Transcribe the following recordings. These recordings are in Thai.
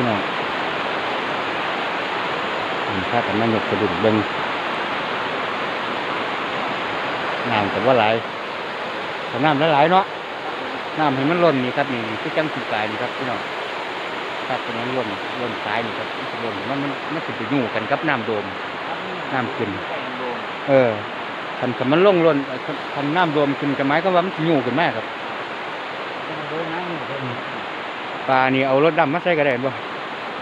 พี่น้องผมพากันมายกกระดุมเบิ้งน้ำแต่ว่าหลายแต่น้ำหลายๆเนาะน้ำให้มันล้นนี่ครับนี่คือจังสีกายนี่ครับพี่น้องครับตรงนั้นล้นล้นสายนี่ครับมันล้นมันมันมันสิไปอยู่กันกับน้ำโดมน้ำขึ้น เออคันคันมันลงล้นเอ่อคันคันน้ำโดมขึ้นกันไหมก็ว่ามันสิอยู่ขึ้นมากครับปลานี่เอารถดำมาใส่กระเด็นบ่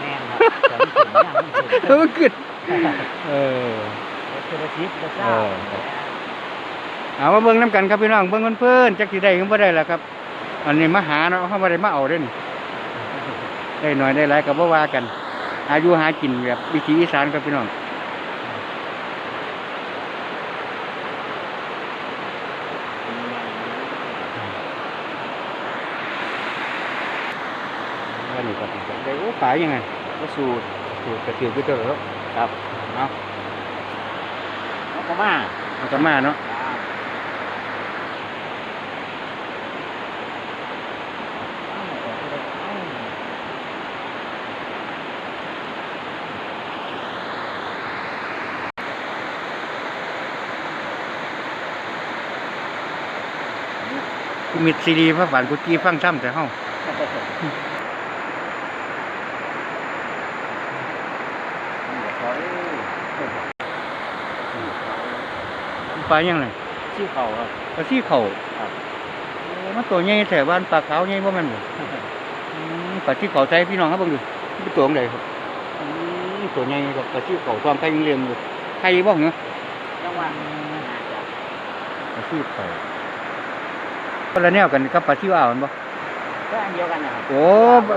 แม่นครับแต่มันถึงย่างมันถึงเออมันขึ้นเออเทเลชิปก็เอเจ้าอเอามาเบิ่งน้ำกันครับพี่น้องเบิ่งเพื่อนๆจักสิได้หรือบ่ได้ล่ะครับ อันนี้มาหาเนาะเฮาบ่ได้มาเอาเด้นี่ได้หน่อยได้หลายก็บ่ว่ากัน อายุหากินแบบวิถีอีสานครับพี่น้องว่านี่ครับได้โอ้ขายยังไง ก็สูตรสูตรกระติวคือตัวแล้วครับเอาแล้วก็มาเอากลับมาเนาะกูมิดซีดีพระบานกุจีฟังซ้ำแต่เฮา ปลายังไงชื่อเขาครับปลาซี่เข่าครับโอ้มันตัวใหญ่แถวบ้านปลาขาวใหญ่บ่แม่นบ่อืมปลาซี่เข่าใส่พี่น้องครับเบิ่งดูมันเป็นตัวของใดครับอืมตัวใหญ่ครับปลาซี่เข่าความไข่ยังเลี้ยงอยู่ไข่บ่เหรอจังหวะน่าจะปลาซี่เข่าคนละแนวกันกับปลาซี่อ่าวแม่นบ่ก็อันเดียวกันนะครับโอ้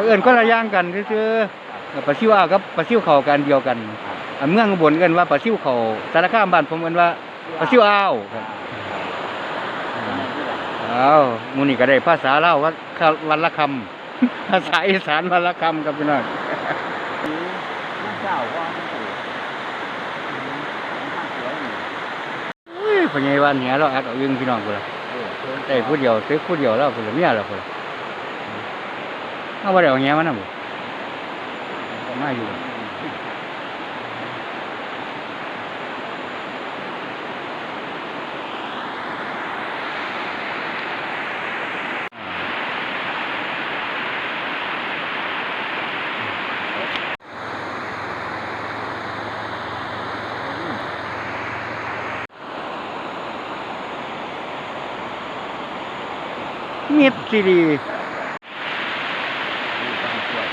เอิ้นคนละอย่างกันซื่อๆปลาซี่อ่าวกับปลาซี่เข่ากันเดียวกันอันเมืองอุบลเอิ้นว่าปลาซี่เข่าสารคามบ้านผมเอิ้นว่า ปลาซี่อ่าวครับอ้าวมูนี่ก็ได้ภาษาเล่าวว่าวันละคำภาษาอีสานวันละคำครับพี่น้องน้ำเจ้าก็มันถูกมันสวยนี่อุ้ยพญายวันเนี้ยเราอัดเอายึงพี่น้องพุ่นละเออเพิ่นได้ผู้เดียวซื้อผู้เดียวแล้วพุ่นละเมียเราพุ่นละเอาบ่ได้เอาแง้มันน่ะบ่ก็มาอยู่ มิดซีดีมีความสวย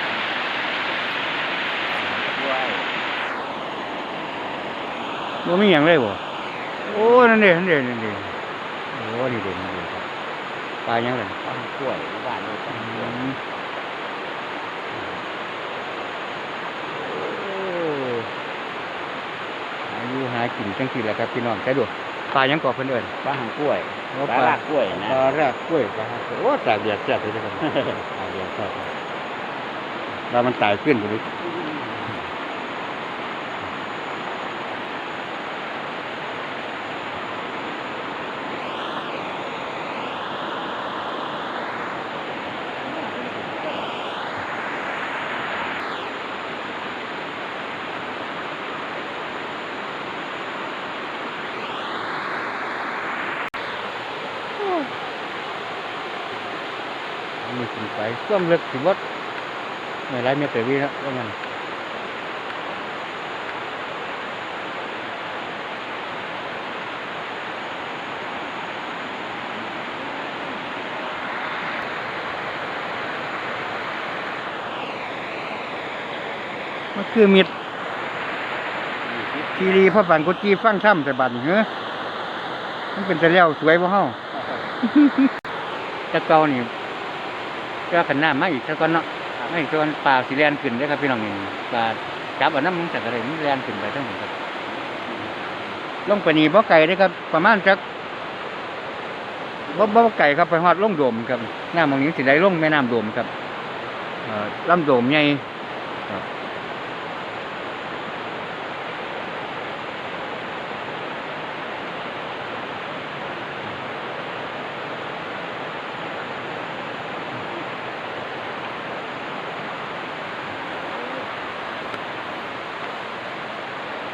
สวยบ่มีหยังเลยบ่โอ้นั่นเด้นั่นเด้นั่นเด้โอ้นี่เด้นี่เด้ครับปลายังล่ะความสวยบ้านนี้ความสวยอืมโอ้อายุหากินจังซี่แหละครับพี่น้องแต่ดู ปลาหยังก่อเพิ่นเอิ้นปลาหางกล้วยโอ้ปลาลากกล้วยนะปลารากกล้วยปลาหากล้วยโอ้ตากแดดแซ่บเลยนะครับตากแดดแซ่บแล้วมันตายขึ้นพุ่นนี่ มี ขึ้นไปความลึกสิบ่ไม่หลายเมตรวินะว่างั้นมันคือมิดทีรีพระบันกุจีฟังถ้ำแต่บันเหรอมันเป็นแต่แล้วสวยบ่เฮาแตะเกานี่ ก็ขันน้ำมาอีกสักก้อนเนาะไม่อีกสักก้อนปลาสีแลนขึ้นได้อครับพี่น้องนี่ปลาจับเอาน้ำมันจากอะไรมันแลนขึ้นไปทั้งหมดครับลงไปนี่บ่ไก่ได้อครับ ประมาณจักบ่บ่ไก่ครับไปฮอดลงโดมครับน้ำมองนี้สิได้ลงแม่น้ำโดมครับเอ่อลำโดมใหญ่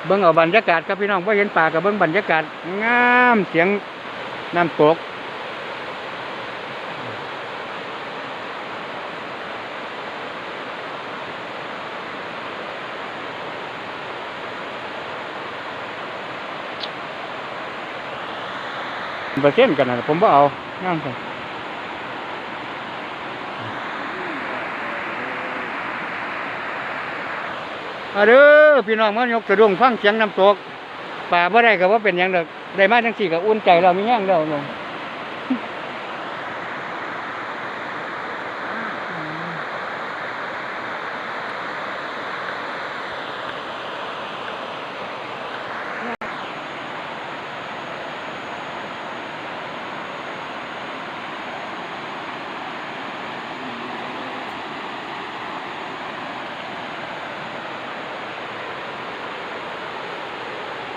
เบิ่งเอาบรรยากาศครับพี่น้องบ่เห็นป่ากับเบิ่งบรรยากาศงามเสียงน้ำตกเปอร์เซ็นต์กันนะผมบ่เอางาม ครับมาเด้อพี่น้องมายกสะดุ้งฟังเสียงน้ำตกป่าบ่ได้ก็ว่าเป็นอยังเด็กได้มาทั้งสี่ก็อุ่นใจเรามีแห้งแล้วลง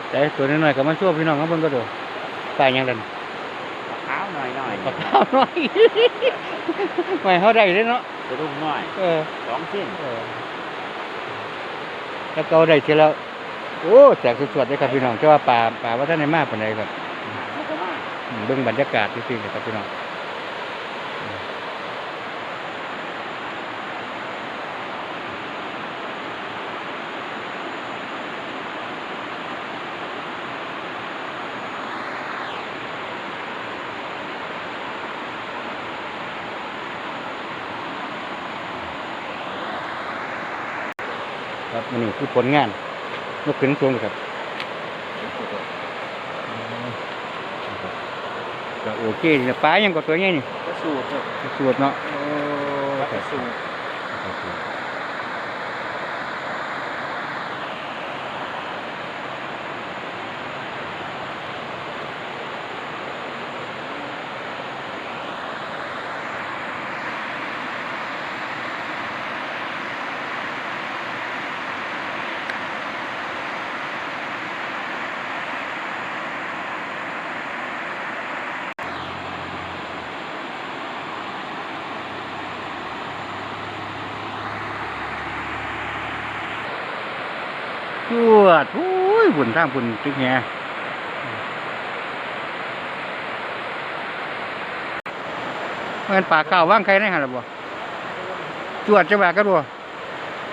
แต่ตัวน้อยๆก็มาช่วยพี่น้องเขาเบิ่งก็ดูป่าหยังดันเท้าหน่อยหน่อยปากขาวน้อยไม่เขาได้เลยเนาะกระดุมหน่อยเออสองเส้นเออแล้วเกาได้ทีแล้วโอ้แสกสวดๆเลยครับพี่น้องแต่ว่าป่าป่าว่าท่านในมากปานใดครับแล้วก็มาอืมเบิ่งบรรยากาศจริงๆเลยครับพี่น้อง ครับอันนี้คือผลงานนกขึ้นสูงเลยครับก็โอเคนี่ปลายังก็ตัวใหญ่นี่กระสูดครับสวดเนาะโอ้กระสูดสวดโอ้ยบุญทางบุญตึกแงมันปลาเก่าว่างใครได้หันหรือบ่จวดจังหวะก็ดู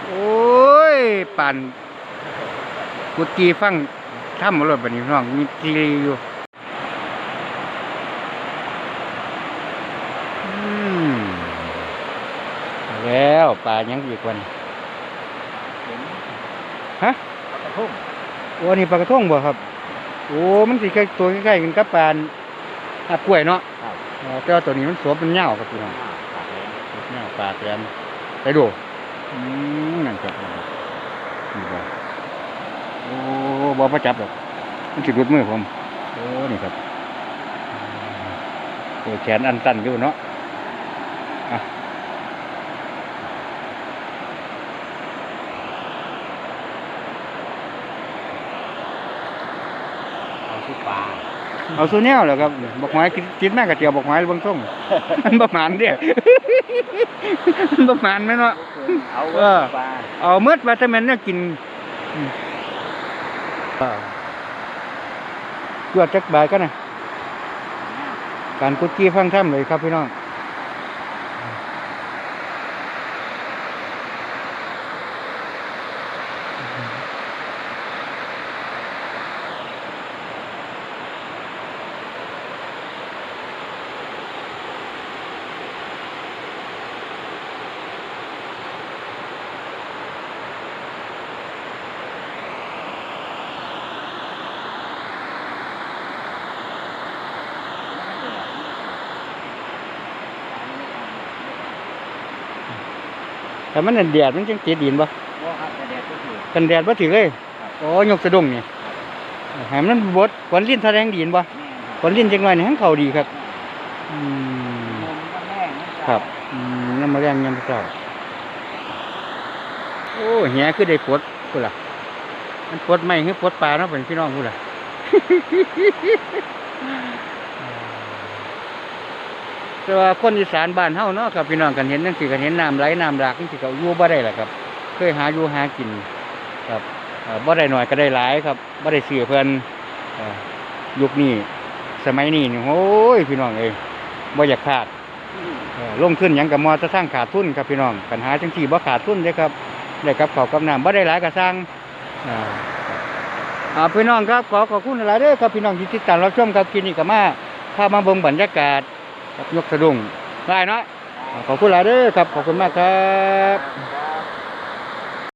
โอ้ยปั่นกุดกีฟังถ้ำหมดเลยบัดนี้น้องมีจีอยู่แล้วปลายังอีกวันฮะ ทุ่มโอ้นี่ปลากระทงบ่ครับ โอ้มันสิใกล้ตัวใกล้ๆกันกับปลาอับกล้วยเนาะครับอ๋อแต่ว่าตัวนี้มันสวมเป็นเหย้าครับพี่น้องอ่าปากแดงเหย้าปลาแกมไปดูอืมนั่นครับนี่บ่โอ้บ่ประจับหรอกมันสิหลุดมือผมโอ้นี่ครับตัวแขนอันตันอยู่เนาะอะ เอาที่ปลา เอาสู้แนวเหรอครับบอกหมายกินกินแม่กระเจียวบอกหมายเบิ่งส่งมันประมาณเด้มันประมาณไหมเนาะเอาเออปลาเอาเมื่อว่าถ้ามันน่ากินอืมอ่าตรวจจักบายกันนะการกุดกี้ฟังถ้ำเลยครับพี่น้อง แต่มันนั่นแดดมันจังติดดินบ่บ่ครับแต่แดดก็คือ กันแดดบ่ถือเลยโอ้ยกสะดุ้งนี่ให้มันบดกวนลิ้นแสดงดินบ่แม่นกวนลิ้นจังหน่อยนี่ให้เข้าดีครับอืมนมก็แม่นนะครับอืมน้ำมาแรงยามเช้าโอ้แหคือได้ปลดพุ่นล่ะมันปลดไม่คือปลดปลาเนาะเป็นพี่น้องพุ่นล่ะ แต่ว่าคนอีสานบ้านเฮาเนาะครับพี่น้องกันเห็นจังซี่กันเห็นน้ำไหลน้ำหลากจังซี่ก็อยู่บ่ได้แหละครับ เคยหาอยู่หากินครับบ่ได้หน้อยก็ได้หลายครับบ่ได้ซื้อเพิ่อ่อยุคนี้สมัยนี้นี่โอ้ยพี่น้องเอ้ยบ่อยากขาดลงทุนยังก็มอจะสร้างขาดทุนครับพี่น้องปัญหาจังซี่บ่ขาดทุนเด้ครับได้กับข้าวกับน้ำบ่ได้หลายก็สร้างอ่าพี่น้องครับขอขอบคุณหลายเด้อครับพี่น้องที่ติดตามรับชมครับคลิปนี้ก็มาพามาเบิ่งบรรยากาศ กับยกสะดุ้งได้เนาะขอบคุณหลายเด้อครับ ขอบคุณมากครับ